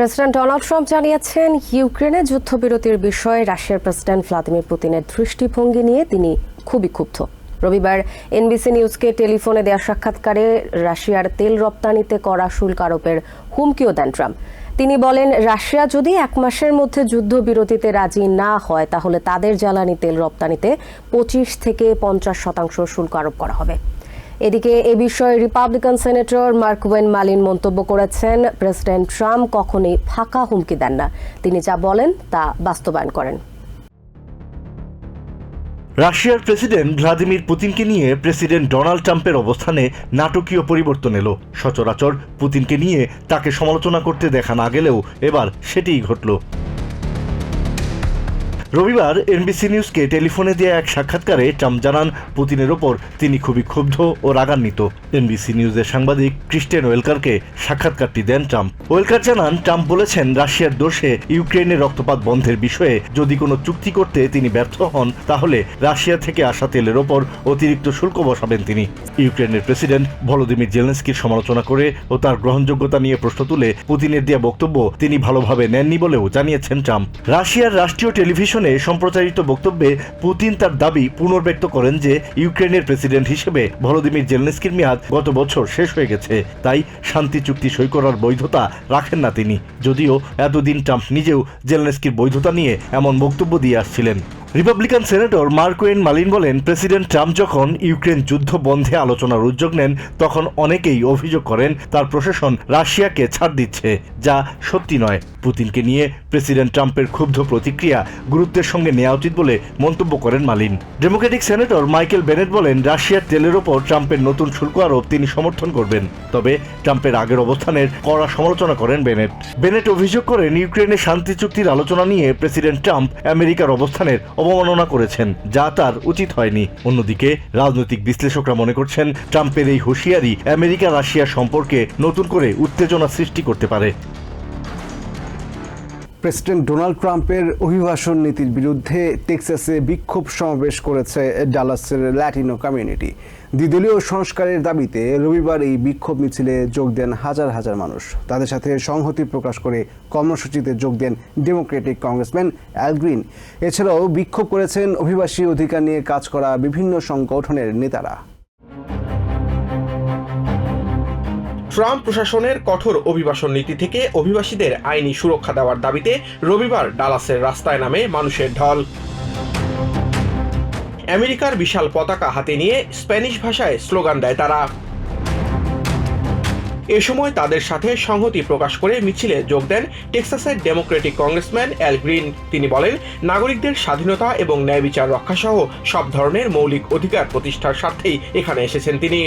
President Donald Trump জানিয়েছেন, ইউক্রেনে যুদ্ধবিরতির বিষয়ে রাশিয়ার প্রেসিডেন্ট ভ্লাদিমির পুতিনের দৃষ্টিভঙ্গি নিয়ে তিনি খুবই ক্ষুব্ধ। রবিবার এনবিসি নিউজকে টেলিফোনে দেওয়া সাক্ষাৎকারে রাশিয়ার তেল রপ্তানিতে করা শুল্ক আরোপের হুমকিও দেন ট্রাম্প। তিনি বলেন, রাশিয়া যদি এক মাসের মধ্যে যুদ্ধবিরতিতে রাজি না হয়, তাহলে তাদের জ্বালানি তেল রপ্তানিতে পঁচিশ থেকে পঞ্চাশ শতাংশ শুল্ক আরোপ করা হবে। এদিকে এ বিষয়ে Republican senator Mark Wayne Mullin মন্তব্য করেছেন। প্রেসিডেন্ট ট্রাম্প কখনোই ফাঁকা হুমকি দেন না। তিনি যা বলেন তা বাস্তবায়ন করেন। রাশিয়ার প্রেসিডেন্ট ভ্লাদিমির পুতিনকে নিয়ে প্রেসিডেন্ট ডোনাল্ড ট্রাম্পের অবস্থানে নাটকীয় পরিবর্তন এলো। সচরাচর পুতিনকে নিয়ে তাকে সমালোচনা করতে দেখা না গেলেও এবার সেটিই ঘটল। রবিবার এনবিসি নিউজকে টেলিফোনে দেওয়া এক সাক্ষাৎকারে ট্রাম্প জানান, পুতিনের ওপর তিনি খুবই ক্ষুব্ধ ও রাগান্বিত। এনবিসি নিউজের সাংবাদিক ক্রিস্টেন ওয়েলকারকে সাক্ষাৎকারটি দেন ট্রাম্প। ওয়েলকার জানান, ট্রাম্প বলেছেন রাশিয়ার দোষে ইউক্রেনের রক্তপাত বন্ধের বিষয়ে যদি কোনো চুক্তি করতে তিনি ব্যর্থ হন, তাহলে রাশিয়া থেকে আসা তেলের ওপর অতিরিক্ত শুল্ক বসাবেন তিনি। ইউক্রেনের প্রেসিডেন্ট ভলোদিমির জেলেন্সকির সমালোচনা করে ও তার গ্রহণযোগ্যতা নিয়ে প্রশ্ন তুলে পুতিনের দেওয়া বক্তব্য তিনি ভালোভাবে নেননি বলেও জানিয়েছেন ট্রাম্প। রাশিয়ার রাষ্ট্রীয় টেলিভিশনে সম্প্রচারিত বক্তব্যে পুতিন তার দাবি পুনর্ব্যক্ত করেন যে ইউক্রেনের প্রেসিডেন্ট হিসেবে ভলোদিমির জেলনেস্কির মেয়াদ গত বছর শেষ হয়ে গেছে। তাই শান্তি চুক্তি সই করার বৈধতা রাখেন না তিনি। যদিও এতদিন ট্রাম্প নিজেও জেলনেস্কির বৈধতা নিয়ে এমন বক্তব্য দিয়ে আসছিলেন। রিপাবলিকান সেনেটর মার্কোয়েন মালিন বলেন, প্রেসিডেন্ট ট্রাম্প যখন ইউক্রেন যুদ্ধ বন্ধে আলোচনার উদ্যোগ নেন, তখন অনেকেই অভিযোগ করেন, তার প্রশাসন রাশিয়াকে ছাড় দিচ্ছে, যা সত্যি নয়। পুতিনকে নিয়ে প্রেসিডেন্ট ট্রাম্পের ক্ষুব্ধ প্রতিক্রিয়া গুরুত্বের সঙ্গে নেওয়া উচিত বলে মন্তব্য করেন Mullin. Democratic senator Michael Bennet বলেন, রাশিয়ার তেলের ওপর ট্রাম্পের নতুন শুল্ক আরোপ তিনি সমর্থন করবেন। তবে ট্রাম্পের আগের অবস্থানের কড়া সমালোচনা করেন বেনেট বেনেট অভিযোগ করেন ইউক্রেনের শান্তি চুক্তির আলোচনা নিয়ে প্রেসিডেন্ট ট্রাম্প আমেরিকার অবস্থানের অবমাননা করেছেন, যা তার উচিত হয়নি। অন্যদিকে, রাজনৈতিক বিশ্লেষকরা মনে করছেন, ট্রাম্পের এই হুঁশিয়ারি আমেরিকা রাশিয়া সম্পর্কে নতুন করে উত্তেজনা সৃষ্টি করতে পারে। প্রেসিডেন্ট ডোনাল্ড ট্রাম্পের অভিবাসন নীতির বিরুদ্ধে টেক্সাসে বিক্ষোভ সমাবেশ করেছে ডালাসের ল্যাটিনো কমিউনিটি। দ্বিদলীয় সংস্কারের দাবিতে রবিবার এই বিক্ষোভ মিছিলে যোগ দেন হাজার হাজার মানুষ। তাদের সাথে সংহতি প্রকাশ করে কর্মসূচিতে যোগ দেন ডেমোক্রেটিক কংগ্রেসম্যান অ্যাল গ্রিন। এছাড়াও বিক্ষোভ করেছেন অভিবাসী অধিকার নিয়ে কাজ করা বিভিন্ন সংগঠনের নেতারা। ট্রাম্প প্রশাসনের কঠোর অভিবাসন নীতি থেকে অভিবাসীদের আইনি সুরক্ষা দেওয়ার দাবিতে রবিবার ডালাসের রাস্তায় নামে মানুষের ঢল। আমেরিকার বিশাল পতাকা হাতে নিয়ে স্প্যানিশ ভাষায় স্লোগান দেয় তারা। এ সময় তাদের সাথে সংহতি প্রকাশ করে মিছিলে যোগ দেন টেক্সাসের ডেমোক্রেটিক কংগ্রেসম্যান অ্যাল গ্রিন। তিনি বলেন, নাগরিকদের স্বাধীনতা এবং ন্যায় বিচার রক্ষাসহ সব ধরনের মৌলিক অধিকার প্রতিষ্ঠার স্বার্থেই এখানে এসেছেন তিনি।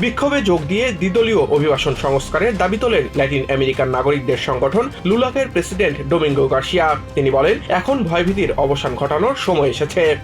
বিক্ষোভে যোগ দিয়ে দ্বিদলীয় অভিবাসন সংস্কারের দাবি তোলেন ল্যাটিন আমেরিকান নাগরিকদের সংগঠন লুলাকের প্রেসিডেন্ট ডোমিঙ্গো গার্সিয়া। তিনি বলেন, এখন ভয়ভীতির অবসান ঘটানোর সময় এসেছে।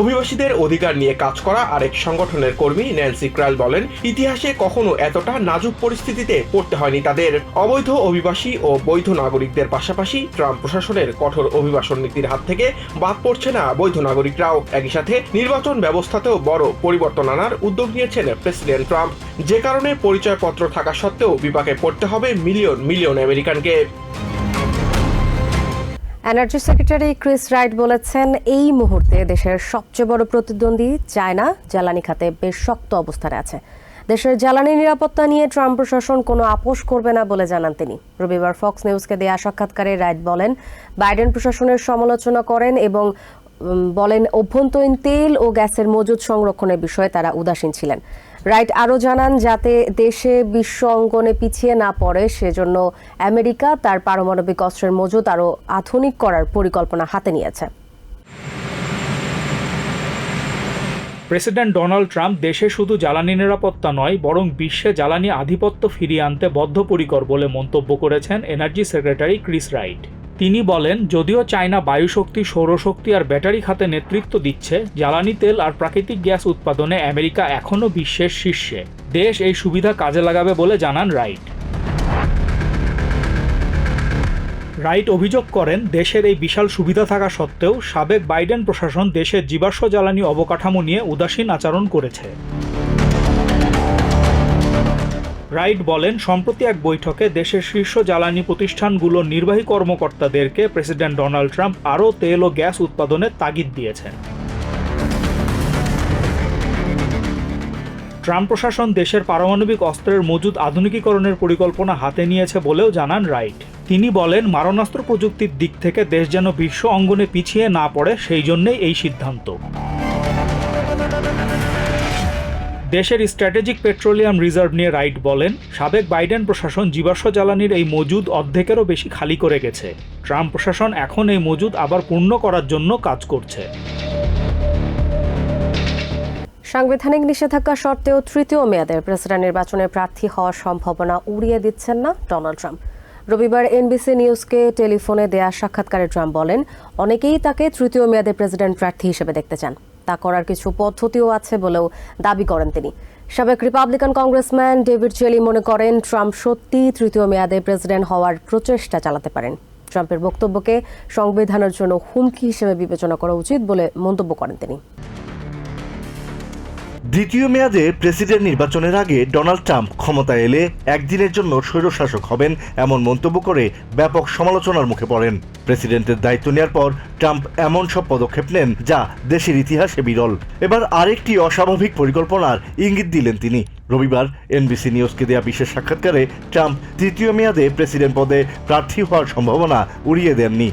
অভিবাসীদের অধিকার নিয়ে কাজ করা আরেক সংগঠনের কর্মী ন্যান্সি ক্রাল বলেন, ইতিহাসে কখনো এতটা নাজুক পরিস্থিতিতে পড়তে হয়নি তাদের। অবৈধ অভিবাসী ও বৈধ নাগরিকদের পাশাপাশি ট্রাম্প প্রশাসনের কঠোর অভিবাসন নীতির হাত থেকে বাদ পড়ছে না বৈধ নাগরিকরাও। একই সাথে নির্বাচন ব্যবস্থাতেও বড় পরিবর্তন আনার উদ্যোগ নিয়েছেন প্রেসিডেন্ট ট্রাম্প। যে কারণে পরিচয়পত্র থাকা সত্ত্বেও বিপাকে পড়তে হবে মিলিয়ন মিলিয়ন আমেরিকানকে। এনার্জি সেক্রেটারি ক্রিস রাইট বলেছেন, এই মুহূর্তে দেশের সবচেয়ে বড় প্রতিদ্বন্দ্বী চায়না, জ্বালানি খাতে বেশ শক্ত অবস্থানে আছে। দেশের জ্বালানি নিরাপত্তা নিয়ে ট্রাম্প প্রশাসন কোনো আপোষ করবে না বলে জানান তিনি। রবিবার ফক্স নিউজকে দেয়া সাক্ষাৎকারে রাইট বলেন, বাইডেন প্রশাসনের সমালোচনা করেন এবং বলেন, অভ্যন্তরীণ তেল ও গ্যাসের মজুদ সংরক্ষণের বিষয়ে তারা উদাসীন ছিলেন। রাইট, আরও জানান যাতে দেশে বিশ্ব অঙ্গনে পিছিয়ে না পড়ে, সেজন্য আমেরিকা তার পারমাণবিক অস্ত্রের মজুদ আরও আধুনিক করার পরিকল্পনা হাতে নিয়েছে। প্রেসিডেন্ট ডোনাল্ড ট্রাম্প দেশে শুধু জ্বালানি নিরাপত্তা নয়, বরং বিশ্বে জ্বালানি আধিপত্য ফিরিয়ে আনতে বদ্ধপরিকর বলে মন্তব্য করেছেন এনার্জি সেক্রেটারি ক্রিস রাইট। তিনি বলেন, যদিও চায়না বায়ুশক্তি, সৌরশক্তি আর ব্যাটারি খাতে নেতৃত্ব দিচ্ছে, জ্বালানি তেল আর প্রাকৃতিক গ্যাস উৎপাদনে আমেরিকা এখনও বিশ্বের শীর্ষে। দেশ এই সুবিধা কাজে লাগাবে বলে জানান রাইট। রাইট অভিযোগ করেন, দেশের এই বিশাল সুবিধা থাকা সত্ত্বেও সাবেক বাইডেন প্রশাসন দেশের জীবাশ্ম জ্বালানি অবকাঠামো নিয়ে উদাসীন আচরণ করেছে। রাইট বলেন, সম্প্রতি এক বৈঠকে দেশের শীর্ষ জ্বালানি প্রতিষ্ঠানগুলোর নির্বাহী কর্মকর্তাদেরকে প্রেসিডেন্ট ডোনাল্ড ট্রাম্প আরও তেল ও গ্যাস উৎপাদনের তাগিদ দিয়েছেন। ট্রাম্প প্রশাসন দেশের পারমাণবিক অস্ত্রের মজুদ আধুনিকীকরণের পরিকল্পনা হাতে নিয়েছে বলেও জানান রাইট। তিনি বলেন, মারণাস্ত্র প্রযুক্তির দিক থেকে দেশ যেন বিশ্ব অঙ্গনে পিছিয়ে না পড়ে, সেই জন্যেই এই সিদ্ধান্ত। দেশের স্ট্র্যাটেজিক পেট্রোলিয়াম রিজার্ভ নিয়ে রাইট বলেন, সাবেক বাইডেন প্রশাসন জীবাশ্ম জ্বালানির এই মজুদ অর্ধেকেরও বেশি খালি করে গেছে। ট্রাম্প প্রশাসন এখন এই মজুদ আবার পূর্ণ করার জন্য কাজ করছে। সাংবিধানিক নিষেধাজ্ঞা সত্ত্বেও তৃতীয় মেয়াদের প্রেসিডেন্ট নির্বাচনে প্রার্থী হওয়ার সম্ভাবনা উড়িয়ে দিচ্ছেন না ডোনাল্ড ট্রাম্প। রবিবার এনবিসি নিউজকে টেলিফোনে দেয়া সাক্ষাৎকারে ট্রাম্প বলেন, অনেকেই তাকে তৃতীয় মেয়াদে প্রেসিডেন্ট প্রার্থী হিসেবে দেখতে চান। তা করার কিছু পদ্ধতিও আছে বলেও দাবি করেন তিনি। সাবেক রিপাবলিকান কংগ্রেসম্যান ডেভিড চেলি মনে করেন, ট্রাম্প সত্যি তৃতীয় মেয়াদে প্রেসিডেন্ট হওয়ার প্রচেষ্টা চালাতে পারেন। ট্রাম্পের বক্তব্যকে সংবিধানের জন্য হুমকি হিসেবে বিবেচনা করা উচিত বলে মন্তব্য করেন তিনি। দ্বিতীয় মেয়াদে প্রেসিডেন্ট নির্বাচনের আগে ডোনাল্ড ট্রাম্প ক্ষমতায় এলে একদিনের জন্য স্বৈরশাসক হবেন এমন মন্তব্য করে ব্যাপক সমালোচনার মুখে পড়েন। প্রেসিডেন্টের দায়িত্ব নেওয়ার পর ট্রাম্প এমন সব পদক্ষেপ নেন যা দেশের ইতিহাসে বিরল। এবার আরেকটি অস্বাভাবিক পরিকল্পনার ইঙ্গিত দিলেন তিনি। রবিবার এনবিসি নিউজকে দেয়া বিশেষ সাক্ষাৎকারে ট্রাম্প তৃতীয় মেয়াদে প্রেসিডেন্ট পদে প্রার্থী হওয়ার সম্ভাবনা উড়িয়ে দেননি।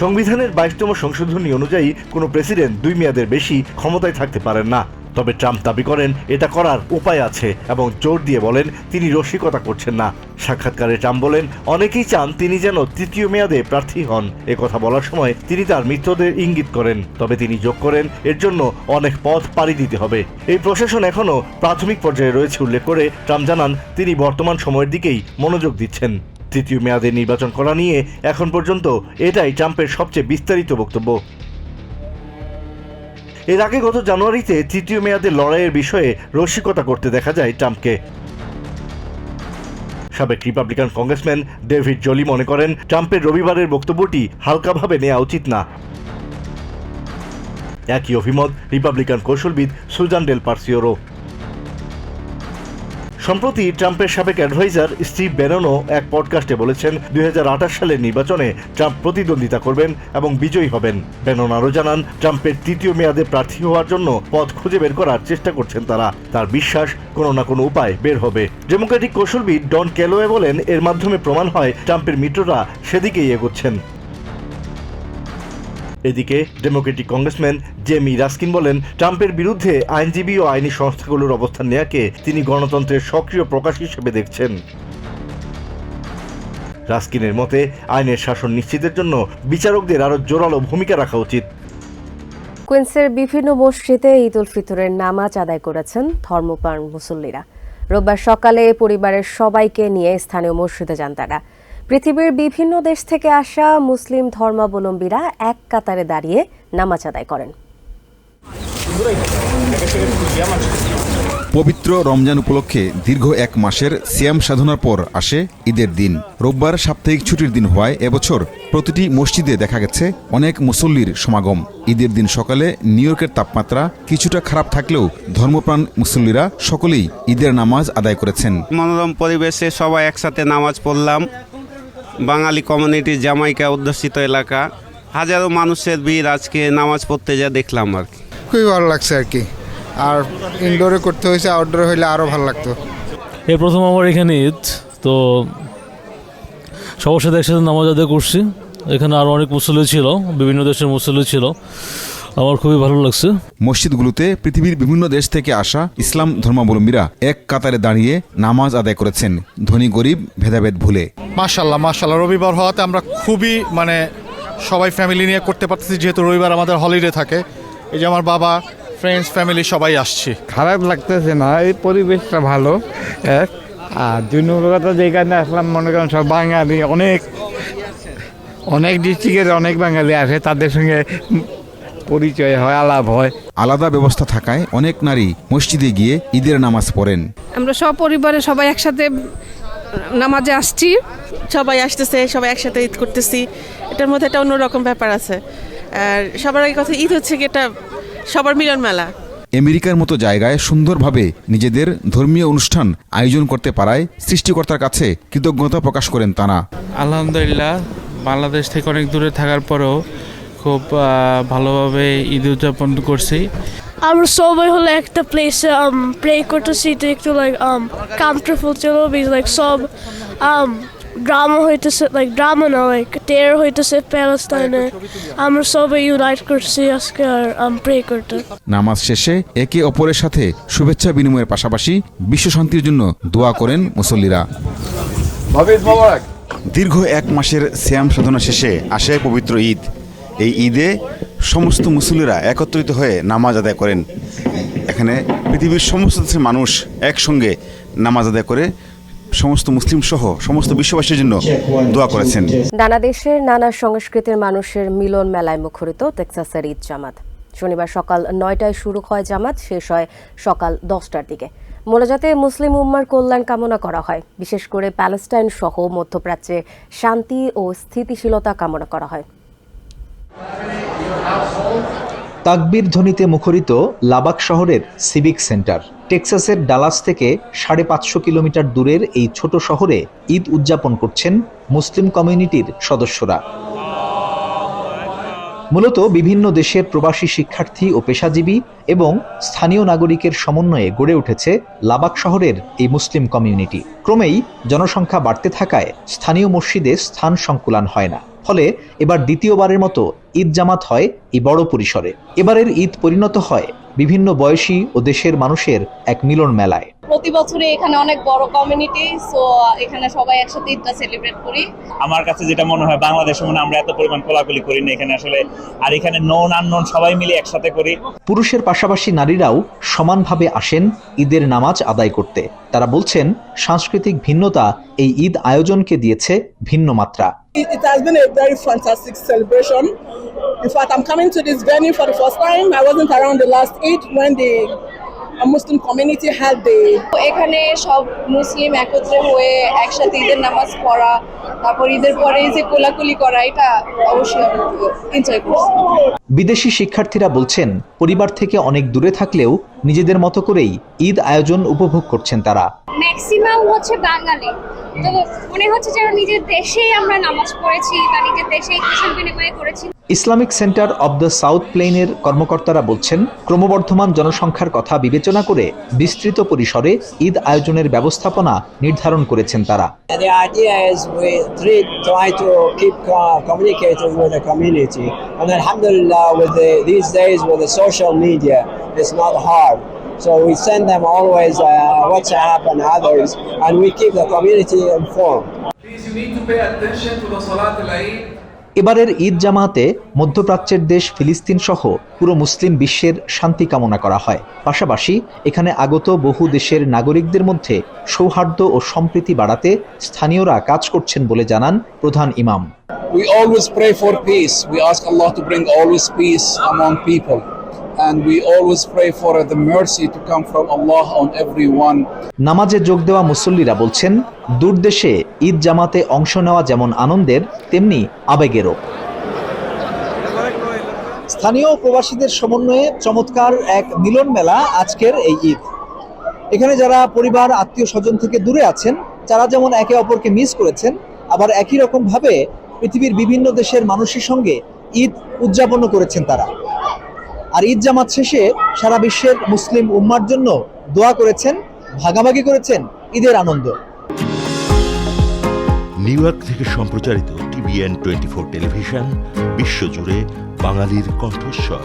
সংবিধানের বাইশতম সংশোধনী অনুযায়ী কোনো প্রেসিডেন্ট দুই মেয়াদের বেশি ক্ষমতায় থাকতে পারেন না। তবে ট্রাম্প দাবি করেন, এটা করার উপায় আছে এবং জোর দিয়ে বলেন, তিনি রসিকতা করছেন না। সাক্ষাৎকারে ট্রাম্প বলেন, অনেকেই চান তিনি যেন তৃতীয় মেয়াদে প্রার্থী হন। এ কথা বলার সময় তিনি তার মিত্রদের ইঙ্গিত করেন। তবে তিনি যোগ করেন, এর জন্য অনেক পথ পাড়ি দিতে হবে। এই প্রশাসন এখনও প্রাথমিক পর্যায়ে রয়েছে উল্লেখ করে ট্রাম্প জানান, তিনি বর্তমান সময়ের দিকেই মনোযোগ দিচ্ছেন। তৃতীয় মেয়াদে নির্বাচন করা নিয়ে এখন পর্যন্ত এটাই ট্রাম্পের সবচেয়ে বিস্তারিত বক্তব্য। এর আগে গত জানুয়ারিতে তৃতীয় মেয়াদে লড়াইয়ের বিষয়ে রসিকতা করতে দেখা যায় ট্রাম্পকে। সাবেক রিপাবলিকান কংগ্রেসম্যান ডেভিড জলি মনে করেন, ট্রাম্পের রবিবারের বক্তব্যটি হালকাভাবে নেওয়া উচিত না। একই অভিমত রিপাবলিকান কৌশলবিদ সুজান ডেল পার্সিওরও সম্প্রতি ট্রাম্পের সাবেক অ্যাডভাইজার স্টিভ বেরনও এক পডকাস্টে বলেছেন, দুই হাজার আঠাশ সালের নির্বাচনে ট্রাম্প প্রতিদ্বন্দ্বিতা করবেন এবং বিজয়ী হবেন। বেনন আরও জানান, ট্রাম্পের তৃতীয় মেয়াদে প্রার্থী হওয়ার জন্য পথ খুঁজে বের করার চেষ্টা করছেন তারা। তার বিশ্বাস কোনো না কোনো উপায় বের হবে। ডেমোক্রেটিক কৌশলবিদ ডন ক্যালোয়ে বলেন, এর মাধ্যমে প্রমাণ হয় ট্রাম্পের মিত্ররা সেদিকেই এগোচ্ছেন। এদিকে ডেমোক্রেটিক কংগ্রেসম্যান জেমি রাস্কিন বলেন, ট্রাম্পের বিরুদ্ধে আইনজীবী ও আইনি সংস্থাগুলোর অবস্থান নেয়াকে তিনি গণতন্ত্রের সক্রিয় প্রকাশ হিসেবে দেখছেন। রাস্কিনের মতে, আইনের শাসন নিশ্চিতের জন্য বিচারকদের আরও জোরালো ভূমিকা রাখা উচিত। কুইন্সের বিভিন্ন মসজিদে ঈদ উল ফিতরের নামাজ আদায় করেছেন ধর্মপ্রাণ মুসল্লিরা। রোববার সকালে পরিবারের সবাইকে নিয়ে স্থানীয় মসজিদে যান তারা। পৃথিবীর বিভিন্ন দেশ থেকে আসা মুসলিম ধর্মাবলম্বীরা এক কাতারে দাঁড়িয়ে নামাজ আদায় করেন। পবিত্র রমজান উপলক্ষে দীর্ঘ এক মাসের সিয়াম সাধনার পর আসে ঈদের দিন। রোববার সাপ্তাহিক ছুটির দিন হওয়ায় এবছর প্রতিটি মসজিদে দেখা গেছে অনেক মুসল্লির সমাগম। ঈদের দিন সকালে নিউ ইয়র্কের তাপমাত্রা কিছুটা খারাপ থাকলেও ধর্মপ্রাণ মুসল্লিরা সকলেই ঈদের নামাজ আদায় করেছেন। মনোরম পরিবেশে সবাই একসাথে নামাজ পড়লাম। বাঙালি কমিউনিটি জামাইকা অধ্যুষিত এলাকা। হাজারো মানুষের ভিড় আজকে নামাজ পড়তে যা দেখলাম আর কি। খুবই ভালো লাগছে আর কি। আর ইনডোরে করতে হয়েছে আউটডোরে হইলে আরও ভালো লাগতো। এই প্রথম আমার এখানে ঈদ তো সবার সাথে একসাথে নামাজ আদায় করছি। এখানে আরও অনেক মুসল্লি ছিল বিভিন্ন দেশের মুসল্লি ছিল। আমার খুবই ভালো লাগছে। মসজিদগুলোতে পৃথিবীর বিভিন্ন দেশ থেকে আসা ইসলাম ধর্মাবলম্বীরা এক কাতারে দাঁড়িয়ে নামাজ আদায় করেছেন। ধনী গরিব ভেদাভেদ ভুলে। মাশাল্লাহ মাশাল্লাহ রবিবার হওয়াতে আমরা খুবই মানে সবাই ফ্যামিলি নিয়ে করতে পারতেছি যেহেতু রবিবার আমাদের হলিডে থাকে। এই যে আমার বাবা ফ্রেন্ডস ফ্যামিলি সবাই আসছি। খারাপ লাগতেছে না এই পরিবেশটা ভালো এক। আর দুই নম্বর কথা যেখানে আসলাম মনে করেন সব বাঙালি অনেক অনেক ডিস্ট্রিক্টের অনেক বাঙালি আসে তাদের সঙ্গে পরিচয় হয় আলাপ হয়। আলাদা ব্যবস্থা থাকায় অনেক নারী মসজিদে গিয়ে ঈদের নামাজ পড়েন। আমরা সব পরিবারে সবাই একসাথে নামাজে আসছি। সবাই আসতেছে সবাই একসাথে ঈদ করতেছি। এটার মধ্যে একটা অন্যরকম ব্যাপার আছে। আর সবার আগে কথা ঈদ হচ্ছে কি এটা সবার মিলন মেলা। আমেরিকার মতো জায়গায় সুন্দরভাবে নিজেদের ধর্মীয় অনুষ্ঠান আয়োজন করতে পারায় সৃষ্টিকর্তার কাছে কৃতজ্ঞতা প্রকাশ করেন তারা। আলহামদুলিল্লাহ বাংলাদেশ থেকে অনেক দূরে থাকার পরেও খুব ভালোভাবে ঈদ উদযাপন করছি। আমরা সবাই হলে একটা প্লেসে প্রে করতেছি তো একটু লাইক কমফর্টেবল ছিল বিকজ লাইক সব ড্রামা হইতেছে লাইক ড্রামা না লাইক টের হইতেছে প্যালেস্তাইনে আমরা সবাই ইউনাইট করছি আজকে আর প্রে করতে। নামাজ শেষে একে অপরের সাথে শুভেচ্ছা বিনিময়ের পাশাপাশি বিশ্ব শান্তির জন্য দোয়া করেন মুসল্লিরা। দীর্ঘ এক মাসের শ্যাম সাধনা শেষে আসে পবিত্র ঈদ। এই ঈদে সমস্ত মুসল্লিরা একত্রিত হয়ে নামাজ আদায় করেন। এখানে পৃথিবীর সমস্ত দেশের মানুষ একসঙ্গে নামাজ আদায় করে সমস্ত মুসলিম সহ সমস্ত বিশ্ববাসীর জন্য দোয়া করেছেন। নানা দেশের নানা সংস্কৃতির মানুষের মিলন মেলায় মুখরিত টেক্সাসের ঈদ জামাত। শনিবার সকাল নয়টায় শুরু হয় জামাত, শেষ হয় সকাল দশটার দিকে। মোনাজাতে মুসলিম উম্মার কল্যাণ কামনা করা হয়। বিশেষ করে প্যালেস্টাইন সহ মধ্যপ্রাচ্যে শান্তি ও স্থিতিশীলতা কামনা করা হয়। তাকবীর ধ্বনিতে মুখরিত লাবাক শহরের সিভিক সেন্টার। টেক্সাসের ডালাস থেকে সাড়ে পাঁচশো কিলোমিটার দূরের এই ছোট শহরে ঈদ উদযাপন করছেন মুসলিম কমিউনিটির সদস্যরা। মূলত বিভিন্ন দেশের প্রবাসী শিক্ষার্থী ও পেশাজীবী এবং স্থানীয় নাগরিকের সমন্বয়ে গড়ে উঠেছে লাবাক শহরের এই মুসলিম কমিউনিটি। ক্রমেই জনসংখ্যা বাড়তে থাকায় স্থানীয় মসজিদে স্থান সংকুলান হয় না। ফলে এবার দ্বিতীয়বারের মতো ঈদ জামাত হয় এই বড় পরিসরে। এবারের ঈদ পরিণত হয় বিভিন্ন বয়সী ও দেশের মানুষের এক মিলন মেলায়। প্রতি বছরে এখানে অনেক বড় কমিউনিটি সো এখানে সবাই একসাথে ঈদটা সেলিব্রেট করি। আমার কাছে যেটা মনে হয় বাংলাদেশে মনে হয় আমরা এত পরিমাণ কোলাকুলি করি না এখানে আসলে। আর এখানে নন আননোন সবাই মিলে একসাথে করি। পুরুষের পাশাপাশি নারীরাও সমানভাবে আসেন ঈদের নামাজ আদায় করতে। তারা বলছেন সাংস্কৃতিক ভিন্নতা এই ঈদ আয়োজনকে দিয়েছে ভিন্ন মাত্রা It has been a very fantastic celebration. In fact, I'm coming to this venue for the first time. I wasn't around the last Eid when the Muslim community had the এখানে সব মুসলিম একত্রে হয়ে একসাথে ঈদের নামাজ পড়া তারপর ঈদের পরে এই যে কোলাকুলি করা এটা অবশ্যই এনজয় করছি। বিদেশি শিক্ষার্থীরা বলছেন পরিবার থেকে অনেক দূরে থাকলেও নিজেদের মতো করেই ঈদ আয়োজন উপভোগ করছেন তারা। ম্যাক্সিমাম হচ্ছে বাঙালি। তো মনে হচ্ছে যেন নিজের দেশেই আমরা নামাজ পড়েছি বা নিজের দেশেই কুশল বিনিময় করেছি। Islamic centre of the south প্লেনের কর্মকর্তারা বলছেন ক্রমবর্ধমান জনসংখ্যার কথা বিবেচনা করে বিস্তৃত পরিসরে ঈদ আয়োজনের ব্যবস্থাপনা নির্ধারণ করেছেন তারা The idea is we try, try to keep uh, communicating with the community, and alhamdulillah, with the, these days with the social media, it's not hard. So we send them always uh, WhatsApp and others, and we keep the community informed. এবারের ঈদ জামাতে মধ্যপ্রাচ্যের দেশ ফিলিস্তিন সহ পুরো মুসলিম বিশ্বের শান্তি কামনা করা হয় পাশাপাশি এখানে আগত বহু দেশের নাগরিকদের মধ্যে সৌহার্দ্য ও সম্প্রীতি বাড়াতে স্থানীয়রা কাজ করছেন বলে জানান প্রধান ইমাম We always pray for peace. We ask Allah to bring always peace among people. And we always pray for the mercy to come from Allah on everyone. নামাজে যোগ দেওয়া মুসল্লিরা বলছেন দূর দেশে ঈদ জামাতে অংশ নেওয়া যেমন আনন্দের, তেমনি আবেগেরও। স্থানীয় প্রবাসীদের সমন্বয়ে চমৎকার এক মিলন মেলা আজকের এই ঈদ। এখানে যারা পরিবার, আত্মীয় স্বজন থেকে দূরে আছেন, তারা যেমন একে অপরকে মিস করেছেন, আবার একই রকম ভাবে পৃথিবীর বিভিন্ন দেশের মানুষের সঙ্গে ঈদ উদযাপনও করেছেন তারা। আর ঈদ জামাত শেষে সারা বিশ্বের মুসলিম উম্মার জন্য দোয়া করেছেন, ভাগাভাগি করেছেন ঈদের আনন্দ। নিউ ইয়র্ক থেকে সম্প্রচারিত টিভিএন টোয়েন্টি ফোর টেলিভিশন বিশ্বজুড়ে বাঙালির কণ্ঠস্বর।